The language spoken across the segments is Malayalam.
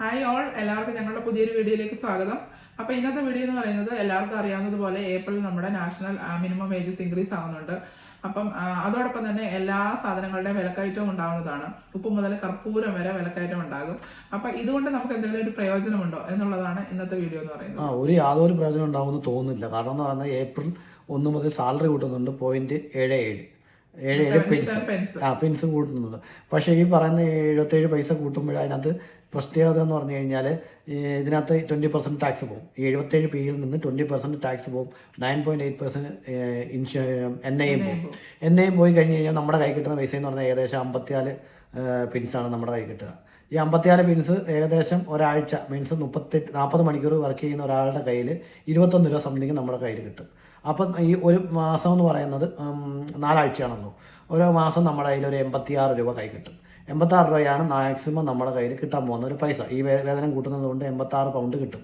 ഹായ് ഓൾ എല്ലാവർക്കും ഞങ്ങളുടെ പുതിയൊരു വീഡിയോയിലേക്ക് സ്വാഗതം. അപ്പോൾ ഇന്നത്തെ വീഡിയോ എന്ന് പറയുന്നത് എല്ലാവർക്കും അറിയാവുന്നതുപോലെ ഏപ്രിൽ നമ്മുടെ നാഷണൽ മിനിമം വേജസ് ഇൻക്രീസ് ആവുന്നുണ്ട്. അപ്പം അതോടൊപ്പം തന്നെ എല്ലാ സാധനങ്ങളുടെയും വിലക്കയറ്റവും ഉണ്ടാവുന്നതാണ്. ഉപ്പ് മുതൽ കർപ്പൂരം വരെ വിലക്കയറ്റം ഉണ്ടാകും. അപ്പം ഇതുകൊണ്ട് നമുക്ക് എന്തെങ്കിലും ഒരു പ്രയോജനമുണ്ടോ എന്നുള്ളതാണ് ഇന്നത്തെ വീഡിയോ എന്ന് പറയുന്നത്. ആ ഒരു യാതൊരു പ്രയോജനം ഉണ്ടാവുമെന്ന് തോന്നുന്നില്ല. കാരണം എന്ന് പറയുന്നത് ഏപ്രിൽ ഒന്ന് മുതൽ സാലറി കൂട്ടുന്നുണ്ട് പോയിന്റ് ഏഴ് ഏഴ്. ഏഴ് ഏഴ് പെൻസ് ആ പെൻസ് കൂട്ടുന്നത്. പക്ഷേ ഈ പറയുന്ന എഴുപത്തേഴ് പൈസ കൂട്ടുമ്പോൾ അതിനകത്ത് പ്രത്യേകത എന്ന് പറഞ്ഞു കഴിഞ്ഞാൽ ഇതിനകത്ത് ട്വന്റി പെർസെന്റ് ടാക്സ് പോകും. എഴുപത്തേഴ് പിയിൽ നിന്ന് ട്വന്റി പെർസെന്റ് ടാക്സ് പോകും. നയൻ പോയിന്റ് എയ്റ്റ് പെർസെന്റ് ഇൻഷു എൻ ഐയും പോകും. എൻ ഐയും പോയി കഴിഞ്ഞ് കഴിഞ്ഞാൽ നമ്മുടെ കൈ കിട്ടുന്ന പൈസ എന്ന് പറഞ്ഞാൽ ഏകദേശം അമ്പത്തിനാല് പിൻസാണ് നമ്മുടെ കൈ കിട്ടുക. ഈ അമ്പത്തിനാല് പിൻസ് ഏകദേശം ഒരാഴ്ച മീൻസ് മുപ്പത്തെട്ട് നാൽപ്പത് മണിക്കൂർ വർക്ക് ചെയ്യുന്ന ഒരാളുടെ കയ്യിൽ ഇരുപത്തൊന്ന് രൂപ സംതിങ് നമ്മുടെ കയ്യിൽ കിട്ടും. അപ്പം ഈ ഒരു മാസം എന്ന് പറയുന്നത് നാലാഴ്ചയാണെന്നു. ഓരോ മാസം നമ്മുടെ കയ്യിൽ ഒരു എൺപത്തിയാറ് രൂപ കൈ കിട്ടും. എൺപത്താറ് രൂപയാണ് മാക്സിമം നമ്മുടെ കയ്യിൽ കിട്ടാൻ പോകുന്ന ഒരു പൈസ. ഈ വേതനം കൂട്ടുന്നത് കൊണ്ട് എൺപത്താറ് പൗണ്ട് കിട്ടും.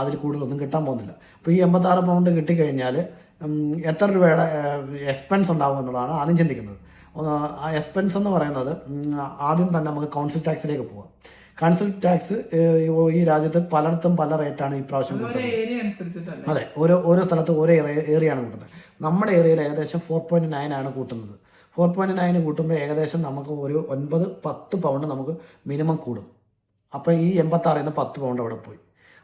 അതിൽ കൂടുതലൊന്നും കിട്ടാൻ പോകുന്നില്ല. അപ്പോൾ ഈ എൺപത്താറ് പൗണ്ട് കിട്ടിക്കഴിഞ്ഞാൽ എത്ര രൂപയുടെ എക്സ്പെൻസ് ഉണ്ടാവും എന്നുള്ളതാണ് ആദ്യം ചിന്തിക്കുന്നത്. എക്സ്പെൻസ് എന്ന് പറയുന്നത് ആദ്യം തന്നെ നമുക്ക് കൗൺസിൽ ടാക്സിലേക്ക് പോകാം കൗൺസിൽ ടാക്സ് ഈ രാജ്യത്ത് പലയിടത്തും പല റേറ്റാണ് ഈ പ്രാവശ്യം കൂട്ടുന്നത് അതെ ഓരോ ഓരോ സ്ഥലത്ത് ഓരോ ഏറിയാണ് കൂട്ടുന്നത് നമ്മുടെ ഏരിയയിൽ ഏകദേശം ഫോർ പോയിന്റ് നയൻ ആണ് കൂട്ടുന്നത്. ഫോർ പോയിന്റ് നയൻ കൂട്ടുമ്പോൾ ഏകദേശം നമുക്ക് ഒരു ഒൻപത് പത്ത് പൗണ്ട് നമുക്ക് മിനിമം കൂടും. അപ്പോൾ ഈ എൺപത്താറിൽ നിന്ന് പത്ത് പൗണ്ട് അവിടെ പോയി.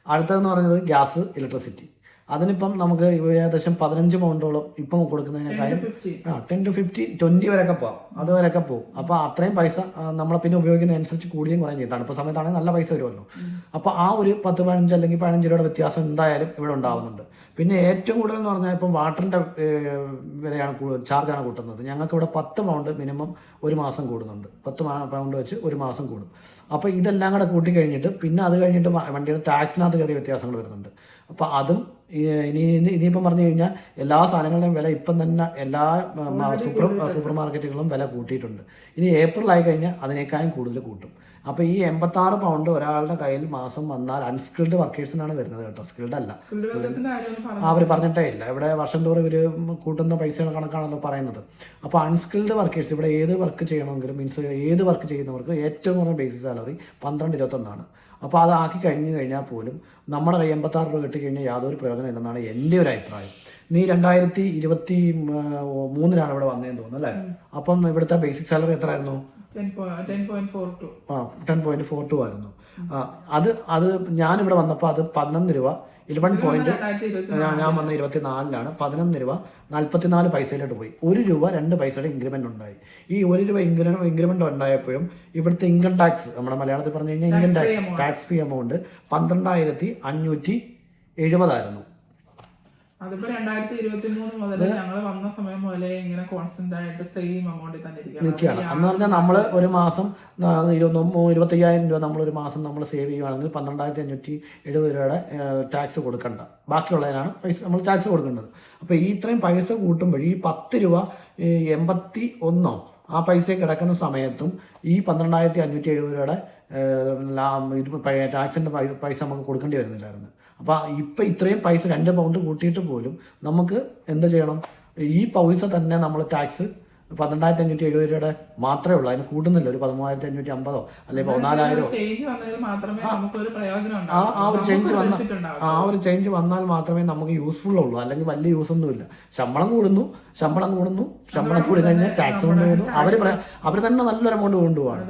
അടുത്തതെന്ന് പറയുന്നത് ഗ്യാസ് ഇലക്ട്രിസിറ്റി അതിനിപ്പം നമുക്ക് ഏകദേശം പതിനഞ്ച് പൗണ്ടോളം ഇപ്പം കൊടുക്കുന്നതിനേക്കാളും ഫിഫ്റ്റീൻ ആ ടെൻ ടു ഫിഫ്റ്റി ട്വന്റി വരെയൊക്കെ പോകാം അതുവരെയൊക്കെ പോകും അപ്പോൾ അത്രയും പൈസ നമ്മളെ പിന്നെ ഉപയോഗിക്കുന്ന അനുസരിച്ച് കൂടിയും കുറയും ചെയ്യും. തണുപ്പ് സമയത്താണെങ്കിൽ നല്ല പൈസ വരുമല്ലോ. അപ്പോൾ ആ ഒരു പത്ത് പതിനഞ്ച് അല്ലെങ്കിൽ പതിനഞ്ച് രൂപയുടെ വ്യത്യാസം എന്തായാലും ഇവിടെ ഉണ്ടാവുന്നുണ്ട്. പിന്നെ ഏറ്റവും കൂടുതൽ എന്ന് പറഞ്ഞാൽ ഇപ്പം വാട്ടറിന്റെ വിലയാണ് ചാർജാണ് കൂട്ടുന്നത്. ഞങ്ങൾക്ക് ഇവിടെ പത്ത് പൗണ്ട് മിനിമം ഒരു മാസം കൂടുന്നുണ്ട്. പത്ത് പൗണ്ട് വെച്ച് ഒരു മാസം കൂടും. അപ്പോൾ ഇതെല്ലാം കൂടെ കൂട്ടി കഴിഞ്ഞിട്ട് പിന്നെ അത് കഴിഞ്ഞിട്ട് വണ്ടിയുടെ ടാക്സിനകത്ത് കയറിയ വ്യത്യാസങ്ങൾ വരുന്നുണ്ട്. അപ്പോൾ അതും ഇനി ഇനി- ഇനിയിപ്പം പറഞ്ഞു കഴിഞ്ഞാൽ എല്ലാ സാധനങ്ങളുടെയും വില ഇപ്പം തന്നെ എല്ലാ സൂപ്പർ സൂപ്പർ മാർക്കറ്റുകളും വില കൂട്ടിയിട്ടുണ്ട്. ഇനി ഏപ്രിൽ ആയി കഴിഞ്ഞാൽ അതിനേക്കാളും കൂടുതൽ കൂട്ടും. അപ്പോൾ ഈ എൺപത്താറ് പൗണ്ട് ഒരാളുടെ കയ്യിൽ മാസം വന്നാൽ അൺസ്കിൽഡ് വർക്കേഴ്സിനാണ് വരുന്നത് കേട്ടോ. സ്കിൽഡ് അല്ല. അവർ പറഞ്ഞിട്ടേ ഇല്ല. ഇവിടെ വർഷം തോറും ഇവർ കൂട്ടുന്ന പൈസയുടെ കണക്കാണല്ലോ പറയുന്നത്. അപ്പോൾ അൺസ്കിൽഡ് വർക്കേഴ്സ് ഇവിടെ ഏത് വർക്ക് ചെയ്യണമെങ്കിലും മീൻസ് ഏത് വർക്ക് ചെയ്യുന്നവർക്ക് ഏറ്റവും കുറഞ്ഞ ബേസിക് സാലറി പന്ത്രണ്ട് ഇരുപത്തൊന്നാണ്. അപ്പോൾ അത് ആക്കി കഴിഞ്ഞു കഴിഞ്ഞാൽ പോലും നമ്മുടെ കൈ എൺപത്താറ് രൂപ കിട്ടിക്കഴിഞ്ഞാൽ യാതൊരു പ്രയോജനം ഇല്ലെന്നാണ് എന്റെ ഒരു അഭിപ്രായം. നീ രണ്ടായിരത്തി ഇരുപത്തി മൂന്നിലാണ് ഇവിടെ വന്നതെന്ന് തോന്നുന്നു അല്ലേ? അപ്പം ഇവിടുത്തെ ബേസിക് സാലറി എത്ര ആയിരുന്നു ആ ടെൻ പോയിന്റ് ഫോർ ടു ആയിരുന്നു. അത് അത് ഞാനിവിടെ വന്നപ്പോൾ അത് പതിനൊന്ന് രൂപ ഇലവൻ പോയിന്റ് ഞാൻ വന്ന ഇരുപത്തിനാലിലാണ്. പതിനൊന്ന് രൂപ നാൽപ്പത്തിനാല് പൈസയിലോട്ട് പോയി. ഒരു രൂപ രണ്ട് പൈസയുടെ ഇൻക്രിമെന്റ് ഉണ്ടായി. ഈ ഒരു രൂപ ഇൻക്രിമെന്റ് ഇൻക്രിമെന്റ് ഉണ്ടായപ്പോഴും ഇവിടുത്തെ ഇൻകം ടാക്സ് നമ്മുടെ മലയാളത്തിൽ പറഞ്ഞു കഴിഞ്ഞാൽ income tax tax fee amount പന്ത്രണ്ടായിരത്തി അഞ്ഞൂറ്റി എഴുപതായിരുന്നു. അതിപ്പോ രണ്ടായിരത്തി ഇരുപത്തി മൂന്ന് മുതൽ ഞങ്ങൾ വന്ന സമയം മുതലേ ഇങ്ങനെ കോൺസ്റ്റന്റ് ആയിട്ട് സെയിം എമൗണ്ടിൽ തന്നെ ഇരിക്കുകയാണ് നിൽക്കുകയാണ്. എന്ന് പറഞ്ഞാൽ നമ്മൾ ഒരു മാസം ഇരുപത്തയ്യായിരം രൂപ നമ്മൾ ഒരു മാസം നമ്മൾ സേവ് ചെയ്യുകയാണെങ്കിൽ പന്ത്രണ്ടായിരത്തി അഞ്ഞൂറ്റി എഴുപത് രൂപയുടെ ടാക്സ് കൊടുക്കണ്ട. ബാക്കിയുള്ളതിനാണ് പൈസ നമ്മൾ ടാക്സ് കൊടുക്കേണ്ടത്. അപ്പോൾ ഈ ഇത്രയും പൈസ കൂട്ടുമ്പോൾ ഈ പത്ത് രൂപ എൺപത്തി ഒന്നോ ആ പൈസ കിടക്കുന്ന സമയത്തും ഈ പന്ത്രണ്ടായിരത്തി അഞ്ഞൂറ്റി എഴുപത് രൂപയുടെ ടാക്സിന്റെ പൈസ നമുക്ക് കൊടുക്കേണ്ടി വരുന്നില്ലായിരുന്നു. അപ്പോൾ ഇപ്പം ഇത്രയും പൈസ രണ്ട് പൗണ്ട് കൂട്ടിയിട്ട് പോലും നമുക്ക് എന്ത് ചെയ്യണം? ഈ പൈസ തന്നെ നമ്മൾ ടാക്സ് പന്ത്രണ്ടായിരത്തി അഞ്ഞൂറ്റി എഴുപത് രൂപയുടെ മാത്രമേ ഉള്ളൂ. അതിന് കൂടുന്നില്ല. ഒരു പതിമൂവായിരത്തി അഞ്ഞൂറ്റി അമ്പതോ അല്ലെങ്കിൽ പതിനാലായിരോ ആ ആ ഒരു ചേഞ്ച് വന്ന ആ ഒരു ചേഞ്ച് വന്നാൽ മാത്രമേ നമുക്ക് യൂസ്ഫുൾ ഉള്ളൂ. അല്ലെങ്കിൽ വലിയ യൂസ് ഒന്നുമില്ല. ശമ്പളം കൂടുന്നു. ശമ്പളം കൂടുന്നു. ശമ്പളം കൂടി കഴിഞ്ഞാൽ ടാക്സ് കൊണ്ടുപോകുന്നു അവർ അവർ തന്നെ നല്ലൊരു എമൗണ്ട് കൊണ്ടുപോകാണ്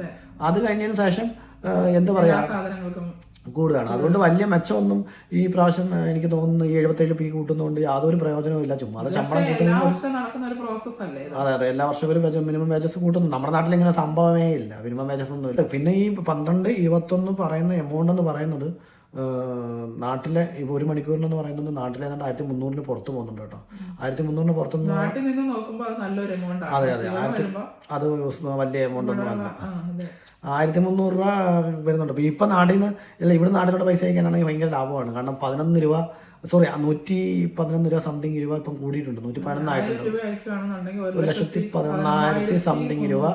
അത്. കഴിഞ്ഞതിന് ശേഷം എന്താ പറയാ? കൂടുതലാണ്. അതുകൊണ്ട് വലിയ മെച്ചമൊന്നും ഈ പ്രാവശ്യം എനിക്ക് തോന്നുന്നു ഈ എഴുപത്തേഴ് പി കൂട്ടുന്നതുകൊണ്ട് യാതൊരു പ്രയോജനവും ഇല്ല. ചുമ്മാ അത് ശമ്പളം കൂട്ടുന്നു അതെ അതെ. എല്ലാ വർഷവും ഒരു മിനിമം വേജസ് കൂട്ടുന്നു. നമ്മുടെ നാട്ടിൽ ഇങ്ങനെ സംഭവമേ ഇല്ല. മിനിമം വേജസ് ഒന്നും ഇല്ല പിന്നെ ഈ പന്ത്രണ്ട് ഇരുപത്തൊന്ന് പറയുന്ന എമൗണ്ട് എന്ന് പറയുന്നത് നാട്ടിലെ ഇപ്പൊ ഒരു മണിക്കൂറിനെന്ന് പറയുന്നത് നാട്ടിലെ ഏതാണ്ട് ആയിരത്തി മുന്നൂറിന് പുറത്ത് പോകുന്നുണ്ട് കേട്ടോ. ആയിരത്തി മുന്നൂറിന് പുറത്ത് അതെ നാട്ടിൽ നിന്ന് നോക്കുമ്പോൾ നല്ലൊരു എമൗണ്ട് അതെ അതെ, ആയിരത്തി- വലിയ എമൗണ്ട് ഒന്നും അല്ല. ആയിരത്തി മുന്നൂറ് രൂപ വരുന്നുണ്ട്. ഇപ്പൊ ഇപ്പം നാട്ടിൽ നിന്ന് ഇല്ല ഇവിടെ നാട്ടിലൂടെ പൈസ അയക്കാനാണെങ്കിൽ ഭയങ്കര ലാഭമാണ്. കാരണം പതിനൊന്ന് രൂപ സോറി നൂറ്റി പതിനൊന്ന് രൂപ സംതിങ് രൂപ ഇപ്പം കൂടിയിട്ടുണ്ട്. നൂറ്റി പതിനൊന്നായിട്ടുണ്ട് ഒരു ലക്ഷത്തി പതിനൊന്നായിരത്തി സംതിങ് രൂപ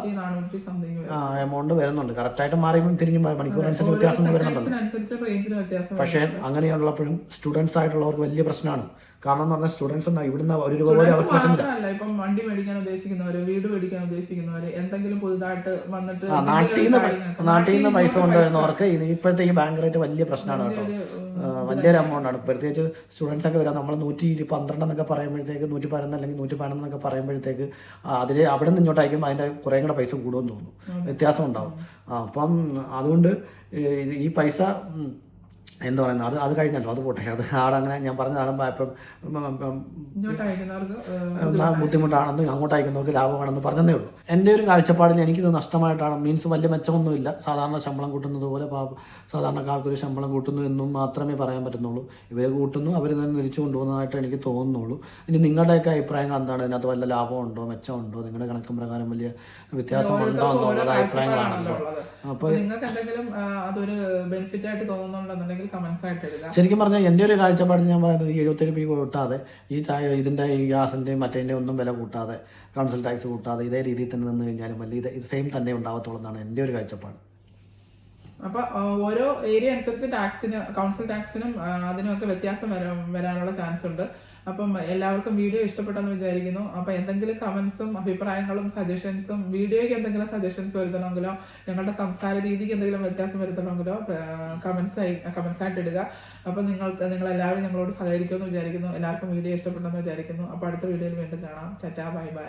എമൗണ്ട് വരുന്നുണ്ട്. കറക്റ്റായിട്ട് മാറി തിരിഞ്ഞു മണിക്കൂറിനനുസരിച്ച് വ്യത്യാസം വരുന്നുണ്ടല്ലോ അനുസരിച്ച് വ്യത്യാസം വ്യത്യാസം പക്ഷേ അങ്ങനെയുള്ളപ്പോഴും സ്റ്റുഡൻസ് ആയിട്ടുള്ളവർക്ക് വലിയ പ്രശ്നമാണ്. കാരണം എന്ന് പറഞ്ഞാൽ സ്റ്റുഡൻസ് ഇവിടുന്ന് ഒരു രൂപ പോലും അവർക്ക് പറ്റുന്നില്ല. ഇപ്പം വണ്ടി മേടിക്കാൻ ഉദ്ദേശിക്കുന്നവര് വീട് മേടിക്കാൻ ഉദ്ദേശിക്കുന്നവര് എന്തെങ്കിലും പുതുതായിട്ട് വന്നിട്ട് നാട്ടിൽ നിന്ന് നാട്ടിൽ നിന്ന് പൈസ കൊണ്ടുവരുന്നവർക്ക് ഇപ്പോഴത്തെ ഈ ബാങ്ക് റേറ്റ് വലിയ പ്രശ്നമാണ് കേട്ടോ. വലിയൊരു എമൗണ്ട് ആണ്. പ്രത്യേകിച്ച് സ്റ്റുഡൻസ് ഒക്കെ വരാം. നമ്മൾ നൂറ്റി പന്ത്രണ്ട് എന്നൊക്കെ പറയുമ്പോഴത്തേക്ക് നൂറ്റി പതിനൊന്ന് അല്ലെങ്കിൽ നൂറ്റി പതിനൊന്ന് എന്നൊക്കെ പറയുമ്പോഴത്തേക്ക് അതിൽ അവിടെ നിന്ന് ഇങ്ങോട്ട് അയക്കുമ്പോൾ അതിന്റെ കുറേ കൂടെ പൈസ കൂടുമെന്ന് തോന്നുന്നു. വ്യത്യാസം ഉണ്ടാവും. അപ്പം അതുകൊണ്ട് ഈ- പൈസ എന്താ പറയുന്നത്? അത് അത് കഴിഞ്ഞല്ലോ അത് പോട്ടെ. അത് ആടങ്ങനെ ഞാൻ പറഞ്ഞതാണ് ഇപ്പം ബുദ്ധിമുട്ടാണെന്നും അങ്ങോട്ട് അയക്കുന്നവർക്ക് ലാഭമാണെന്ന് പറഞ്ഞതേ ഉള്ളൂ. എന്റെ ഒരു കാഴ്ചപ്പാടിൽ എനിക്കിത് നഷ്ടമായിട്ടാണ്. മീൻസ് വലിയ മെച്ചമൊന്നുമില്ല. സാധാരണ ശമ്പളം കൂട്ടുന്നത് പോലെ സാധാരണക്കാർക്കൊരു ശമ്പളം കൂട്ടുന്നു എന്നും മാത്രമേ പറയാൻ പറ്റുന്നുള്ളൂ. ഇവർ കൂട്ടുന്നു അവർ തന്നെ തിരിച്ചു കൊണ്ടുപോകുന്നതായിട്ട് എനിക്ക് തോന്നുന്നുള്ളൂ. ഇനി നിങ്ങളുടെയൊക്കെ അഭിപ്രായങ്ങൾ എന്താണ്? ഇതിനകത്ത് വല്ല ലാഭമുണ്ടോ മെച്ചമുണ്ടോ നിങ്ങളുടെ കണക്കും പ്രകാരം വലിയ വ്യത്യാസമുണ്ടോ എന്നുള്ള അഭിപ്രായങ്ങളാണല്ലോ. അപ്പോൾ നിങ്ങൾക്ക് എന്തെങ്കിലും അതൊരു ബെനിഫിറ്റ് ആയിട്ട് തോന്നുന്നുണ്ടെന്നുണ്ടെങ്കിൽ കമന്റ്സ് ആയിട്ട് ശരിക്കും പറഞ്ഞാൽ എന്റെ ഒരു കാഴ്ചപ്പാടിൽ ഞാൻ പറയുന്നത് ഈ എഴുപത്തേഴ് പി കൂട്ടാതെ ഈ ഇതിന്റെ ഈ ഗ്യാസിന്റെയും മറ്റേതിന്റെ ഒന്നും വില കൂട്ടാതെ കൗൺസിൽ ടാക്സ് കൂട്ടാതെ ഇതേ രീതിയിൽ തന്നെ നിന്ന് കഴിഞ്ഞാലും വലിയ ഇത് സെയിം തന്നെ ഉണ്ടാവത്തുള്ളൂ എന്റെ ഒരു കാഴ്ചപ്പാട്. അപ്പൊ ആ, ഓരോ ഏരിയ അനുസരിച്ച് ടാക്സിന് കൗൺസിൽ ടാക്സിനും അതിനുമൊക്കെ വ്യത്യാസം വരാൻ വരാനുള്ള ചാൻസ് ഉണ്ട്. അപ്പം എല്ലാവർക്കും വീഡിയോ ഇഷ്ടപ്പെട്ടെന്ന് വിചാരിക്കുന്നു. അപ്പൊ എന്തെങ്കിലും കമന്റ്സും അഭിപ്രായങ്ങളും സജഷൻസും വീഡിയോയ്ക്ക് എന്തെങ്കിലും സജഷൻസ് വരുത്തണമെങ്കിലോ ഞങ്ങളുടെ സംസാര രീതിക്ക് എന്തെങ്കിലും വ്യത്യാസം വരുത്തണമെങ്കിലോ കമന്റ്സ് ആയി കമന്റ്സ് ആയിട്ട് ഇടുക. അപ്പൊ നിങ്ങൾക്ക് നിങ്ങൾ എല്ലാവരും ഞങ്ങളോട് സഹകരിക്കുമെന്ന് വിചാരിക്കുന്നു. എല്ലാവർക്കും വീഡിയോ ഇഷ്ടപ്പെട്ടെന്ന് വിചാരിക്കുന്നു. അപ്പോൾ അടുത്ത വീഡിയോയിൽ വീണ്ടും കാണാം. ചച്ചാ ബൈ ബൈ.